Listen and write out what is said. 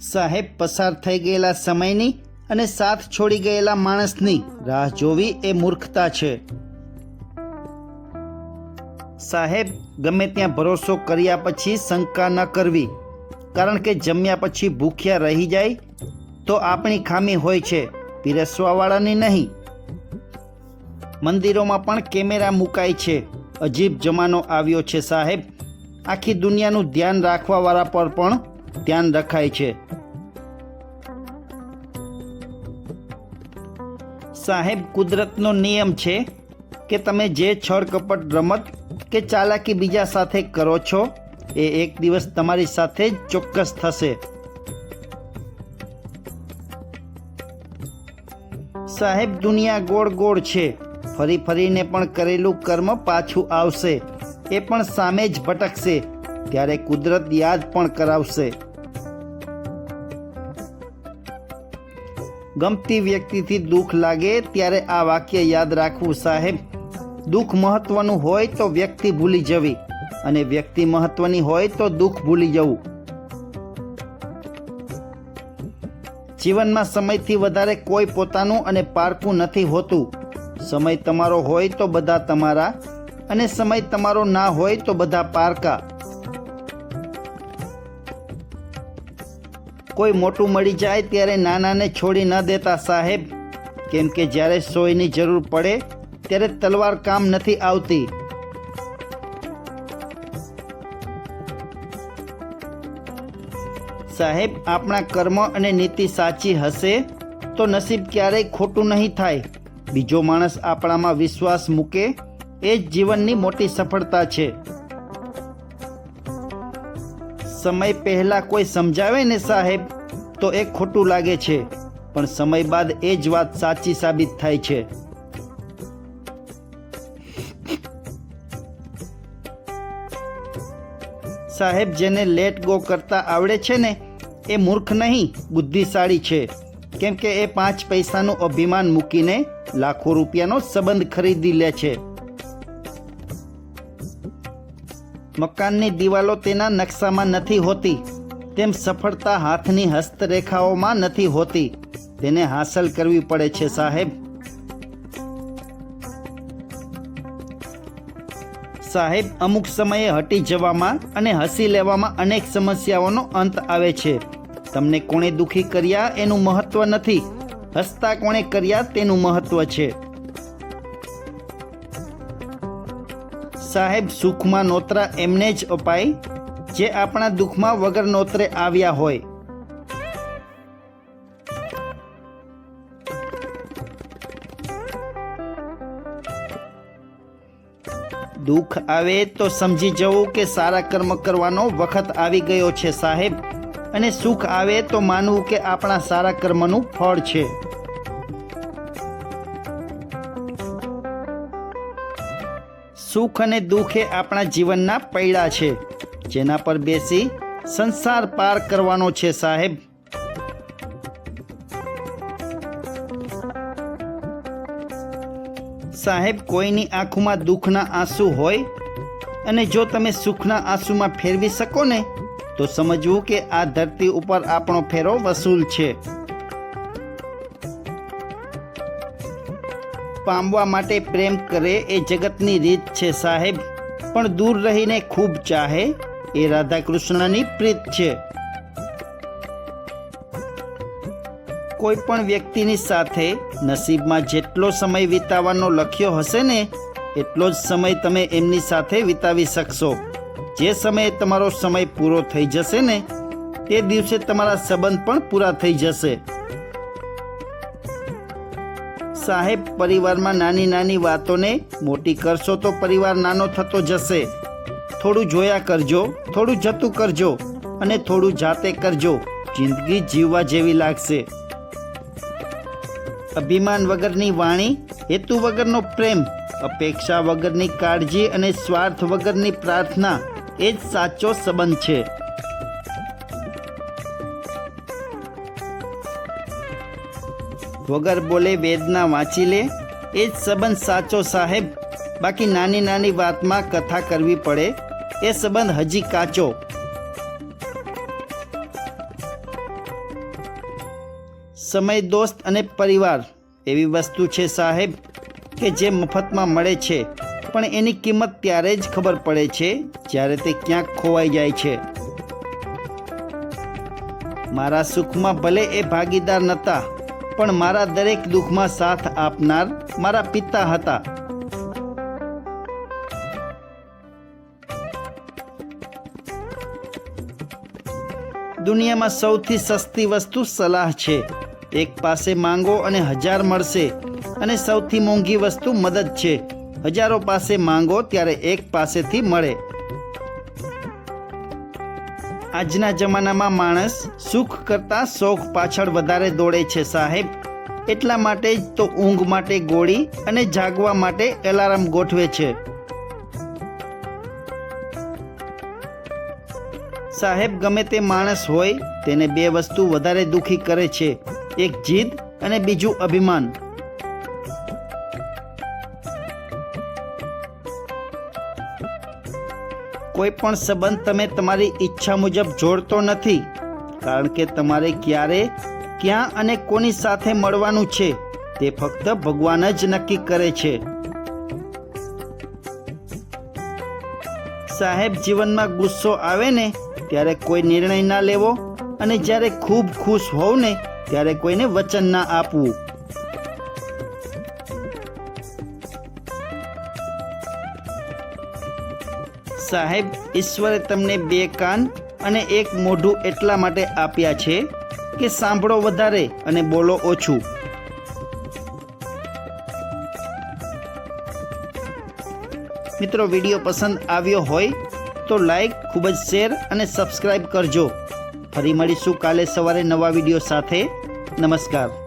સાહેબ, પસાર થઈ ગયેલા સમયની અને સાથ છોડી ગયેલા માણસની રાહ જોવી એ મૂર્ખતા છે. સાહેબ, ગમે ત્યાં ભરોસો કર્યા પછી શંકા ન કરવી. કારણ કે જમ્યા પછી ભૂખ્યા રહી જાય તો આપણી ખામી હોય છે, પીરસવાવાળાની નહીં. મંદિરોમાં પણ કેમેરા મુકાય છે. અજીબ જમાનો આવ્યો છે સાહેબ. આખી દુનિયાનું ધ્યાન રાખવાવાળા પર પણ ધ્યાન રખાય છે. સાહેબ, કુદરતનો નિયમ છે કે તમે જે છળ કપટ રમત કે ચાલાકી બીજા સાથે કરો છો, એ એક દિવસ તમારી સાથે જ ચોક્કસ થશે. સાહેબ, દુનિયા ગોળ ગોળ છે. ફરી ફરીને પણ કરેલું કર્મ પાછું આવશે. એ પણ સામે જ ભટકશે. ત્યારે કુદરત યાદ પણ કરાવશે. ગમતી વ્યક્તિથી દુઃખ લાગે ત્યારે આ વાક્ય યાદ રાખવું સાહેબ. દુઃખ મહત્વનું હોય તો વ્યક્તિ ભૂલી જવી અને વ્યક્તિ મહત્વની હોય તો દુઃખ ભૂલી જવું. જીવનમાં સમયથી વધારે કોઈ પોતાનું અને પારકું નથી હોતું. સમય તમારો હોય તો બધા તમારા અને સમય તમારો ના હોય તો બધા પારકા. કોઈ મોટું મળી જાય ત્યારે નાનાને છોડી ન દેતા સાહેબ. કેમ કે જ્યારે સોયની જરૂર પડે ત્યારે તલવાર કામ નથી આવતી. સાહેબ, આપણા કર્મ અને નીતિ સાચી હશે તો નસીબ ક્યારેય ખોટું નહીં થાય. બીજો માણસ આપણામાં વિશ્વાસ મૂકે એ જ જીવનની મોટી સફળતા છે. સમય પહેલા કોઈ સમજાવે ને સાહેબ, તો એ ખોટું લાગે છે. પણ સમય બાદ એ જ વાત સાચી સાબિત થાય છે. સાહેબ, જેને લેટ ગો કરતા આવડે છે ને, એ મૂર્ખ નહીં, બુદ્ધિશાળી છે. કેમ કે એ પાંચ પૈસાનું અભિમાન મૂકીને લાખો રૂપિયાનો સંબંધ ખરીદી લે છે. મકાનની દિવાલો તેના નકશામાં નથી હોતી. તેમ સફળતા હાથની હસ્તરેખાઓમાં નથી હોતી. તેને હાંસલ કરવી પડે છે, સાહેબ. સાહેબ, અમુક સમયે હટી જવામાં અને હસી લેવામાં અનેક સમસ્યાઓનો અંત આવે છે. તમને કોણે દુખી કર્યા એનું મહત્વ નથી. હસતા કોણે કર્યા તેનું મહત્વ છે. સાહેબ સુખમાં નોતરા એમને જ અપાય, જે આપણા દુઃખમાં વગર નોતરે આવ્યા હોય. દુઃખ આવે તો સમજી જવું કે સારા કર્મ કરવાનો વખત આવી ગયો છે સાહેબ, અને સુખ આવે તો માનવું કે આપણા સારા કર્મનું ફળ છે. સુખ અને દુઃખ એ આપણા જીવનના પૈડા છે. જેના પર બેસી સંસાર પાર કરવાનો છે સાહેબ. સાહેબ, કોઈની આંખોમાં દુઃખના આંસુ હોય અને જો તમે સુખના આંસુમાં ફેરવી શકો ને, તો સમજવું કે આ ધરતી ઉપર આપણો ફેરો વસૂલ છે. પામવા માટે પ્રેમ કરે એ જગતની રીત છે સાહેબ. પણ દૂર રહીને ખૂબ ચાહે એ રાધા કૃષ્ણની પ્રીત છે. કોઈ પણ વ્યક્તિની સાથે નસીબમાં જેટલો સમય વિતાવવાનો લખ્યો હશે ને, એટલો જ સમય તમે એમની સાથે વિતાવી શકશો. જે સમયે તમારો સમય પૂરો થઈ જશે ને, તે દિવસે તમારા સંબંધ પણ પૂરા થઈ જશે. સાહેબ, પરિવારમાં નાની નાની વાતોને મોટી કરશો તો પરિવાર નાનો થતો જશે. થોડું જોયા કરજો, થોડું જતું કરજો અને થોડું જાતે કરજો. જિંદગી જીવવા જેવી લાગશે. અભિમાન વગરની વાણી, હેતુ વગરનો પ્રેમ, અપેક્ષા વગરની કાળજી અને સ્વાર્થ વગરની પ્રાર્થના એ જ સાચો સંબંધ છે. વગર બોલે વેદના વાંચી લે, એ જ સંબંધ સાચો સાહેબ. બાકી નાની નાની વાતમાં કથા કરવી પડે, એ સંબંધ હજી કાચો. સમય, દોસ્ત અને પરિવાર એવી વસ્તુ છે સાહેબ કે જે મફતમાં મળે છે. પણ એની કિંમત ત્યારે જ ખબર પડે છે જ્યારે તે ક્યાંક ખોવાઈ જાય છે. મારા સુખમાં ભલે એ ભાગીદાર નહોતા પણ મારા દરેક દુઃખમાં સાથ આપનાર મારા પિતા હતા. દુનિયામાં સૌથી સસ્તી વસ્તુ સલાહ છે. એક પાસે માંગો અને હજાર મળશે અને સૌથી મોંઘી વસ્તુ મદદ છે. હજારો પાસે માંગો ત્યારે એક પાસેથી મળે. આજના જમાનામાં માણસ સુખ કરતાં શોખ પાછળ વધારે દોડે છે સાહેબ. એટલા માટે જ તો ઊંઘ માટે ગોળી અને જાગવા માટે એલાર્મ ગોઠવે છે. સાહેબ, ગમે તે માણસ હોય, તેને બે વસ્તુ વધારે દુખી કરે છે. એક જીદ અને બીજું અભિમાન. કોઈ પણ સંબંધ તમે તમારી ઈચ્છા મુજબ જોડતો નથી, કારણ કે તમારે ક્યારે, ક્યાં અને કોની સાથે મળવાનું છે, તે ફક્ત ભગવાન જ નક્કી કરે છે. સાહેબ જીવનમાં ગુસ્સો આવે ને, ત્યારે કોઈ નિર્ણય ના લેવો અને જ્યારે ખૂબ ખુશ હોવ ને, ત્યારે કોઈને વચન ના આપવું. સાહેબ, ઈશ્વરે તમને બે કાન અને એક મોઢું એટલા માટે આપ્યા છે કે સાંભળો વધારે અને બોલો ઓછું. મિત્રો, વીડિયો પસંદ આવ્યો હોય તો લાઈક, ખૂબ જ શેર અને સબસ્ક્રાઈબ કરજો. ફરી મળીશું કાલે સવારે નવા વીડિયો સાથે. નમસ્કાર.